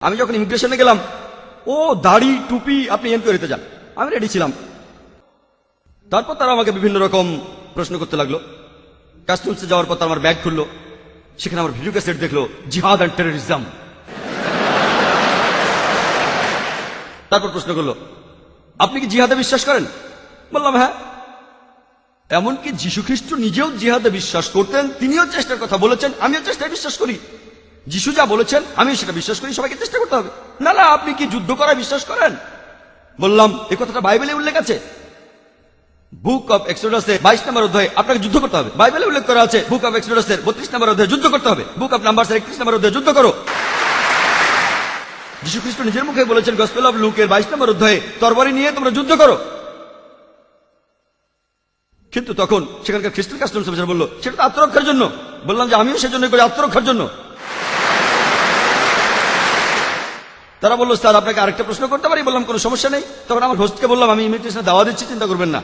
আমি যখন ইমিগ্রেশনে গেলাম, ও দাড়ি, টুপি আপনি এনকোয়ারিতে যান। আমি রেডি ছিলাম। তারপর তারা আমাকে বিভিন্ন রকম প্রশ্ন করতে লাগল। কাস্টমসে যাওয়ার পর তারা আমার ব্যাগ খুললো। সেখানে আমার ভিডিও ক্যাসেট দেখল, জিহাদ অ্যান্ড টেরোরিজম তারপর প্রশ্ন করল, আপনি কি জিহাদে বিশ্বাস করেন? বললাম হ্যাঁ। এমনকি যীশু খ্রিস্ট নিজেও জিহাদে বিশ্বাস করতেন, তিনিও চেষ্টার কথা বলেছেন, আমিও চেষ্টায় বিশ্বাস করি। যিশু যা বলেছেন আমিও সেটা বিশ্বাস করি, সবাইকে চেষ্টা করতে হবে। না না, আপনি কি যুদ্ধ করা বিশ্বাস করেন? বললাম এই কথাটা বাইবেলে উল্লেখ আছে। বুক অফ এক্সোডাসে বাইশ নম্বর অধ্যায়ে আপনাকে যুদ্ধ করতে হবে। বাইবেলে উল্লেখ করা আছে, বুক অফ এক্সোডাসের বত্রিশ নম্বর অধ্যায়ে যুদ্ধ করতে হবে। বুক অফ নাম্বারসের একত্রিশ নম্বর অধ্যায়ে যুদ্ধ করো। যীশু খ্রিস্ট নিজের মুখে বলেছেন, গসপেল অফ লুকের বাইশ নম্বর অধ্যায়ে তরবারি নিয়ে তোমরা যুদ্ধ করো। কিন্তু তখন সেখানকার খ্রিস্টান কাস্টমস অফিসার বলল, সেটা তো আত্মরক্ষার জন্য। বললাম যে, আমিও সেজন্য করি আত্মরক্ষার জন্য। তারা বলল, স্যার, আপনাকে আরেকটা প্রশ্ন করতে পারি? বললাম, কোনো সমস্যা নেই। তখন আমার হোস্টকে বললাম, আমি ইমিগ্রেশনে দাওয়া দিচ্ছি, চিন্তা করবেন না।